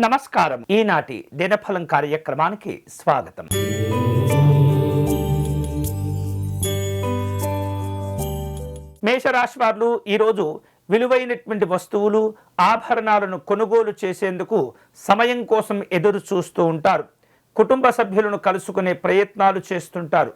నమస్కారం. ఈనాటి దినఫలం కార్యక్రమానికి స్వాగతం. మేషరాశి వారు ఈరోజు విలువైనటువంటి వస్తువులు ఆభరణాలను కొనుగోలు చేసేందుకు సమయం కోసం ఎదురు చూస్తూ ఉంటారు. కుటుంబ సభ్యులను కలుసుకునే ప్రయత్నాలు చేస్తుంటారు.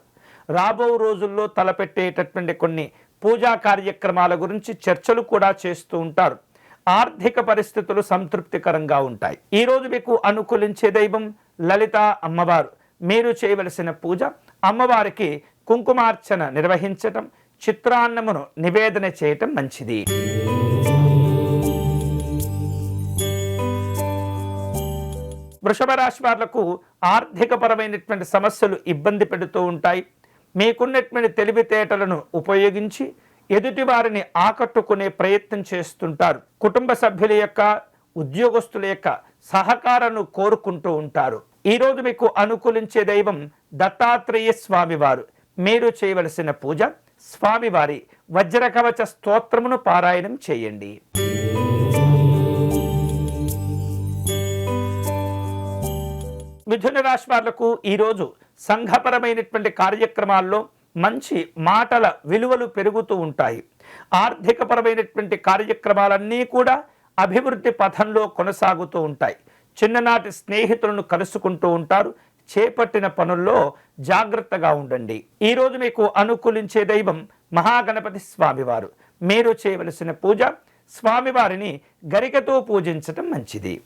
రాబో రోజుల్లో తలపెట్టేటటువంటి కొన్ని పూజా కార్యక్రమాల గురించి చర్చలు కూడా చేస్తూ ఉంటారు. ఆర్థిక పరిస్థితులు సంతృప్తికరంగా ఉంటాయి. ఈరోజు మీకు అనుకూలించే దైవం లలిత అమ్మవారు. మీరు చేయవలసిన పూజ అమ్మవారికి కుంకుమార్చన నిర్వహించటం చిత్రాన్నమును నివేదన చేయటం మంచిది. వృషభ రాశి వాళ్ళకు ఆర్థికపరమైనటువంటి సమస్యలు ఇబ్బంది పెడుతూ ఉంటాయి. మీకున్నటువంటి తెలివితేటలను ఉపయోగించి ఎదుటి వారిని ఆకట్టుకునే ప్రయత్నం చేస్తుంటారు. కుటుంబ సభ్యుల యొక్క ఉద్యోగస్తుల యొక్క సహకారాన్ని కోరుకుంటూ ఉంటారు. ఈరోజు మీకు అనుకూలించే దైవం దత్తాత్రేయ స్వామివారు. మీరు చేయవలసిన పూజ స్వామివారి వజ్రకవచ స్తోత్రమును పారాయణం చేయండి. మిథున రాశి వాళ్ళకు ఈరోజు సంఘపరమైనటువంటి కార్యక్రమాల్లో మంచి మాటల విలువలు పెరుగుతూ ఉంటాయి. ఆర్థికపరమైనటువంటి కార్యక్రమాలన్నీ కూడా అభివృద్ధి పథంలో కొనసాగుతూ ఉంటాయి. చిన్ననాటి స్నేహితులను కలుసుకుంటూ ఉంటారు. చేపట్టిన పనుల్లో జాగ్రత్తగా ఉండండి. ఈరోజు మీకు అనుకూలించే దైవం మహాగణపతి స్వామివారు. మీరు చేయవలసిన పూజ స్వామివారిని గరికతో పూజించటం మంచిది.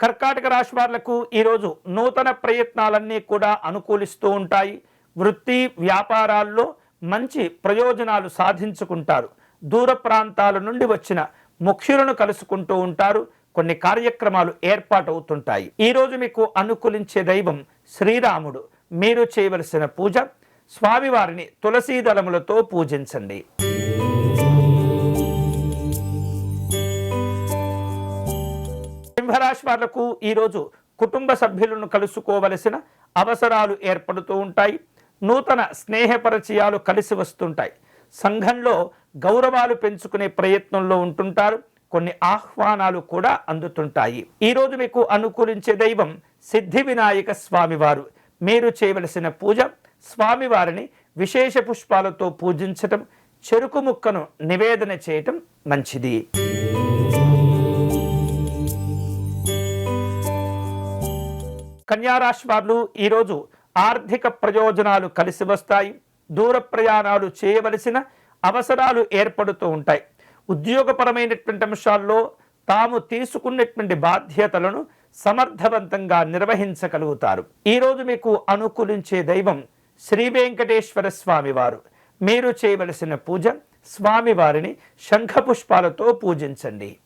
కర్కాటక రాశి వాళ్ళకు ఈరోజు నూతన ప్రయత్నాలన్నీ కూడా అనుకూలిస్తూ ఉంటాయి. వృత్తి వ్యాపారాల్లో మంచి ప్రయోజనాలు సాధించుకుంటారు. దూర ప్రాంతాల నుండి వచ్చిన ముఖ్యులను కలుసుకుంటూ ఉంటారు. కొన్ని కార్యక్రమాలు ఏర్పాటవుతుంటాయి. ఈరోజు మీకు అనుకూలించే దైవం శ్రీరాముడు. మీరు చేయవలసిన పూజ స్వామివారిని తులసీ దళములతో పూజించండి. సింహరాశి వాళ్ళకు ఈరోజు కుటుంబ సభ్యులను కలుసుకోవలసిన అవసరాలు ఏర్పడుతూ ఉంటాయి. నూతన స్నేహ పరిచయాలు కలిసి వస్తుంటాయి. సంఘంలో గౌరవాలు పెంచుకునే ప్రయత్నంలో ఉంటుంటారు. కొన్ని ఆహ్వానాలు కూడా అందుతుంటాయి. ఈరోజు మీకు అనుకూలించే దైవం సిద్ధి వినాయక స్వామివారు. మీరు చేయవలసిన పూజ స్వామివారిని విశేష పుష్పాలతో పూజించటం చెరుకు ముక్కను నివేదన చేయటం మంచిది. కన్యారాశి వారు ఈరోజు ఆర్థిక ప్రయోజనాలు కలిసి వస్తాయి. దూర ప్రయాణాలు చేయవలసిన అవసరాలు ఏర్పడుతూ ఉంటాయి. ఉద్యోగపరమైనటువంటి అంశాల్లో తాము తీసుకున్నటువంటి బాధ్యతలను సమర్థవంతంగా నిర్వహించగలుగుతారు. ఈరోజు మీకు అనుకూలించే దైవం శ్రీ వెంకటేశ్వర స్వామివారు. మీరు చేయవలసిన పూజ స్వామివారిని శంఖపుష్పాలతో పూజించండి.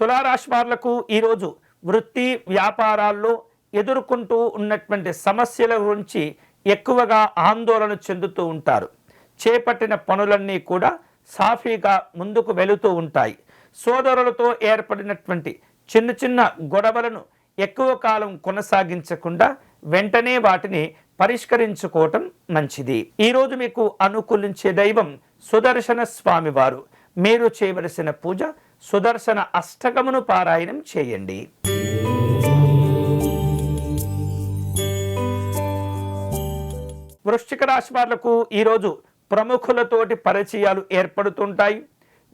తులారాశి వారులకు ఈరోజు వృత్తి వ్యాపారాల్లో ఎదుర్కొంటూ ఉన్నటువంటి సమస్యల గురించి ఎక్కువగా ఆందోళన చెందుతూ ఉంటారు. చేపట్టిన పనులన్నీ కూడా సాఫీగా ముందుకు వెళుతూ ఉంటాయి. సోదరులతో ఏర్పడినటువంటి చిన్న చిన్న గొడవలను ఎక్కువ కాలం కొనసాగించకుండా వెంటనే వాటిని పరిష్కరించుకోవటం మంచిది. ఈరోజు మీకు అనుకూలించే దైవం సుదర్శన స్వామివారు. మీరు చేయవలసిన పూజ సుదర్శన అష్టకమును పారాయణం చేయండి. వృశ్చిక రాశి వాళ్ళకు ఈరోజు ప్రముఖులతోటి పరిచయాలు ఏర్పడుతుంటాయి.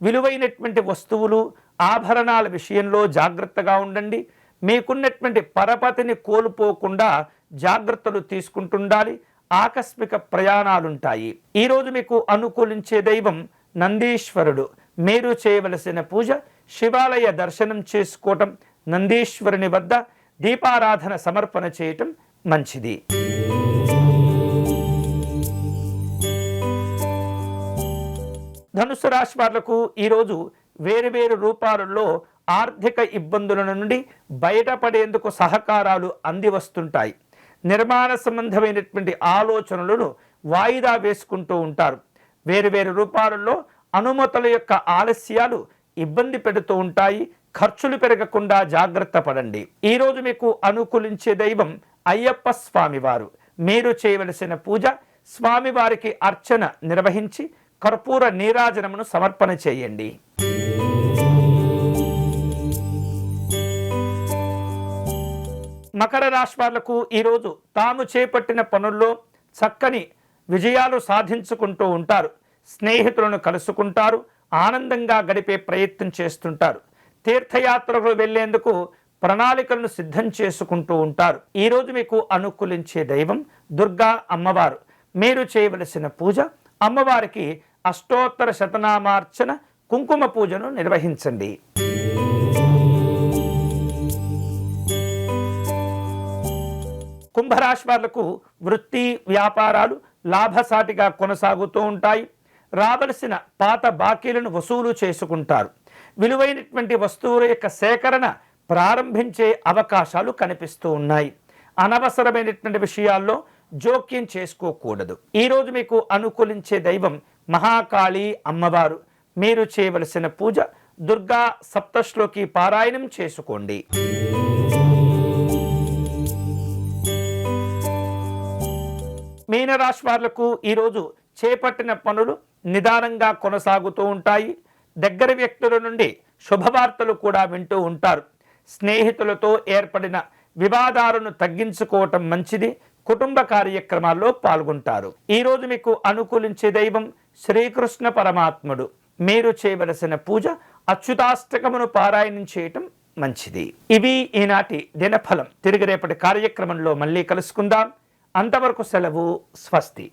విలువైనటువంటి వస్తువులు ఆభరణాల విషయంలో జాగ్రత్తగా ఉండండి. మీకున్నటువంటి పరపతిని కోల్పోకుండా జాగ్రత్తలు తీసుకుంటుండాలి. ఆకస్మిక ప్రయాణాలుంటాయి. ఈరోజు మీకు అనుకూలించే దైవం నందీశ్వరుడు. మీరు చేయవలసిన పూజ శివాలయ దర్శనం చేసుకోవటం నందీశ్వరుని వద్ద దీపారాధన సమర్పణ చేయటం మంచిది. ధనుసు రాశి వాళ్ళకు ఈరోజు వేరువేరు రూపాలలో ఆర్థిక ఇబ్బందుల నుండి బయటపడేందుకు సహకారాలు అంది వస్తుంటాయి. నిర్మాణ సంబంధమైనటువంటి ఆలోచనలను వాయిదా వేసుకుంటూ ఉంటారు. వేరువేరు రూపాలలో అనుమతుల యొక్క ఆలస్యాలు ఇబ్బంది పెడుతూ ఉంటాయి. ఖర్చులు పెరగకుండా జాగ్రత్త పడండి. ఈరోజు మీకు అనుకూలించే దైవం అయ్యప్ప స్వామివారు. మీరు చేయవలసిన పూజ స్వామివారికి అర్చన నిర్వహించి కర్పూర నీరాజనమును సమర్పణ చేయండి. మకర రాశి వాళ్ళకు ఈరోజు తాము చేపట్టిన పనుల్లో చక్కని విజయాలు సాధించుకుంటూ ఉంటారు. స్నేహితులను కలుసుకుంటారు ఆనందంగా గడిపే ప్రయత్నం చేస్తుంటారు. తీర్థయాత్రకు వెళ్ళేందుకు ప్రణాళికలను సిద్ధం చేసుకుంటూ ఉంటారు. ఈరోజు మీకు అనుకూలించే దైవం దుర్గా అమ్మవారు. మీరు చేయవలసిన పూజ అమ్మవారికి అష్టోత్తర శతనామార్చన కుంకుమ పూజను నిర్వహించండి. కుంభరాశి వాళ్ళకు వృత్తి వ్యాపారాలు లాభసాటిగా కొనసాగుతూ ఉంటాయి. రావలసిన పాత బాకీలను వసూలు చేసుకుంటారు. విలువైనటువంటి వస్తువుల యొక్క సేకరణ ప్రారంభించే అవకాశాలు కనిపిస్తూ ఉన్నాయి. అనవసరమైనటువంటి విషయాల్లో జోక్యం చేసుకోకూడదు. ఈరోజు మీకు అనుకూలించే దైవం మహాకాళి అమ్మవారు. మీరు చేయవలసిన పూజ దుర్గా సప్తశ్లోకి పారాయణం చేసుకోండి. మీనరాశి వాళ్ళకు ఈరోజు చేపట్టిన పనులు నిదానంగా కొనసాగుతూ ఉంటాయి. దగ్గర వ్యక్తుల నుండి శుభవార్తలు కూడా వింటూ ఉంటారు. స్నేహితులతో ఏర్పడిన వివాదాలను తగ్గించుకోవటం మంచిది. కుటుంబ కార్యక్రమాల్లో పాల్గొంటారు. ఈరోజు మీకు అనుకూలించే దైవం శ్రీకృష్ణ పరమాత్ముడు. మీరు చేయవలసిన పూజ అచ్యుతాష్టకమును పారాయణం చేయటం మంచిది. ఇవి ఈనాటి దినఫలం. తిరిగి రేపటి కార్యక్రమంలో మళ్ళీ కలుసుకుందాం. అంతవరకు సెలవు స్వస్తి.